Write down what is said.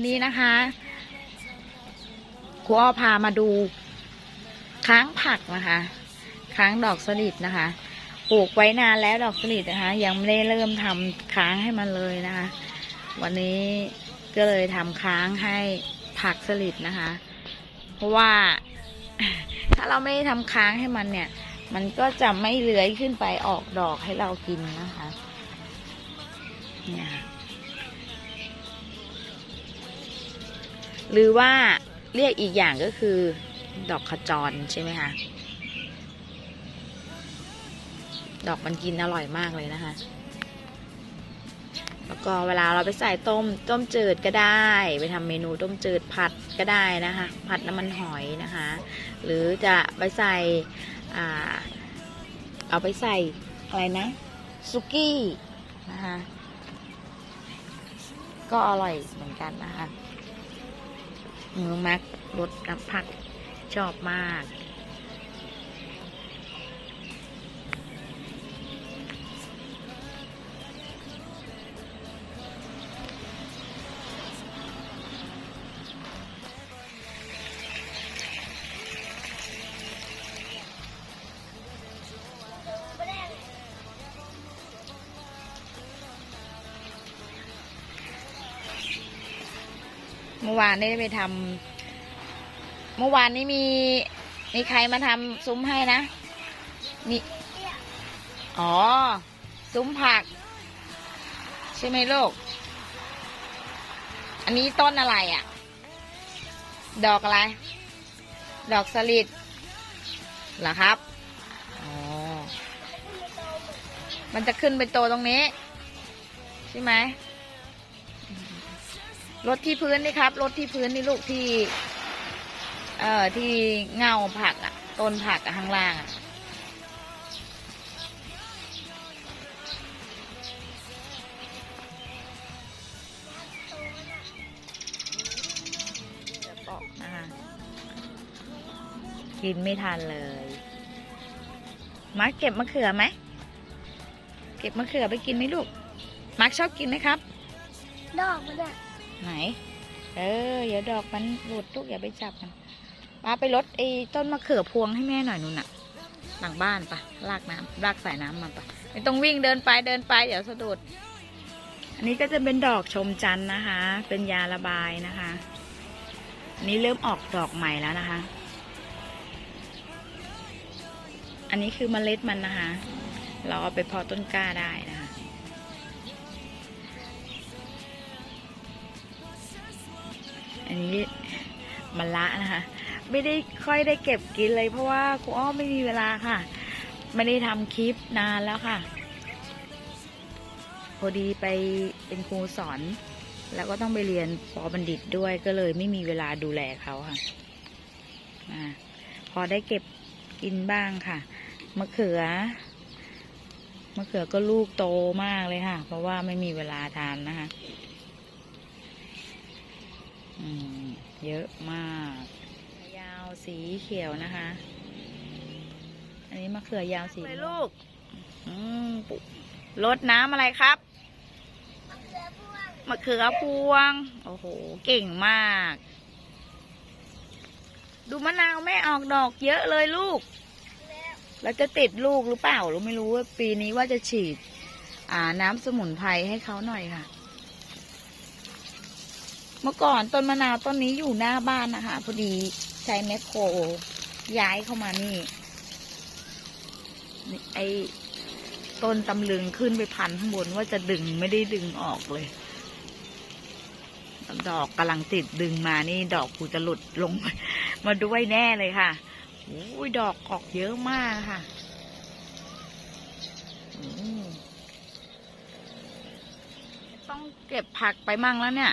วันนี้นะคะครูอ้อพามาดู ค้างผักนะคะ ค้างดอกสลิดนะคะ ปลูกไว้นานแล้วดอกสลิดนะคะ ยังไม่ได้เริ่มทำค้างให้มันเลยนะคะ วันนี้ก็เลยทำค้างให้ผักสลิดนะคะ เพราะว่าถ้าเราไม่ได้ทำค้างให้มันเนี่ย มันก็จะไม่เลื้อยขึ้นไปออกดอกให้เรากินนะคะ เนี่ย หรือว่าเรียกอีกอย่างก็คือ ดอกขจรใช่ไหมคะ ดอกมันกินอร่อยมากเลยนะคะ แล้วก็เวลาเราไปใส่ต้มต้มจืดก็ได้ ไปทำเมนูต้มจืดผัดก็ได้นะคะ ผัดน้ำมันหอยนะคะ หรือจะไปใส่อ่าเอาไปใส่อะไรนะซุกี้นะคะก็อร่อยเหมือนกันนะคะ มือมักรสน้ำผักชอบมาก มื่อวานได้ไปทำเมื่อวานนี้มีมีใครมาทำซุ้มให้นะนี่อ๋อ ซุ้มผัก ใช่ไหมลูก อันนี้ต้นอะไรอะ่ะ ดอกอะไร ดอกสลิดเหรอครับอ๋อมันจะขึ้นไปโตตรงนี้ ใช่ไหม รถที่พื้นนี่ครับรถที่พื้นนี่ลูกที่ เอ่อที่เงาผักอะต้นผักอะข้างล่างอะปอกนะคะกินไม่ทันเลยมาร์คเก็บมะเขือไหม เก็บมะเขือไปกินไหมลูก มาร์คชอบกินไหมครับ ดอกมันอะ ไหน เออเดี๋ยวดอกมันหลุดลูกอย่าไปจับมันป้าไปรดไอ้ต้นมะเขือพวงให้แม่หน่อยนู่นน่ะ หลังบ้านปะลากน้ำลากสายน้ำมาปะไม่ต้องวิ่งเดินไปเดินไปเดี๋ยวสะดุด อันนี้ก็จะเป็นดอกชมจันทร์นะคะ เป็นยาระบายนะคะอันนี้เริ่มออกดอกใหม่แล้วนะคะ อันนี้คือเมล็ดมันนะคะ เราเอาไปเพาะต้นกล้าได้นะ อันนี้มะละนะคะ ไม่ได้ค่อยได้เก็บกินเลย เพราะว่าครูอ้อมไม่มีเวลาค่ะ ไม่ได้ทำคลิปนานแล้วค่ะ พอดีไปเป็นครูสอน แล้วก็ต้องไปเรียนปอบัณฑิตด้วยก็เลยไม่มีเวลาดูแลเขาค่ะอพอได้เก็บกินบ้างค่ะมะเขือมะเขือก็ลูกโตมากเลยค่ะ เพราะว่าไม่มีเวลาทานนะคะ เยอะมาก ยาวสีเขียวนะคะ อันนี้มะเขือยาวสีเลยลูกอืมปุ๊รดน้ำอะไรครับ มะเขือพวง โอ้โห เก่งมาก ดูมะนาวแม่ออกดอกเยอะเลยลูก แล้วจะติดลูกหรือเปล่าเราไม่รู้ว่าปีนี้ว่าจะฉีด อ่าน้ำสมุนไพรให้เขาหน่อยค่ะ เมื่อก่อนต้นมะนาวต้นนี้อยู่หน้าบ้านนะคะพอดีใช้แมคโครย้ายเข้ามานี่ไอต้นตำลึงขึ้นไปพันข้างบนว่าจะดึงไม่ได้ดึงออกเลย ดอกกำลังติดดึงมานี่ดอกกูจะหลุดลงมาด้วยแน่เลยค่ะโอ้ยดอกออกเยอะมากค่ะต้องเก็บผักไปมั่งแล้วเนี่ย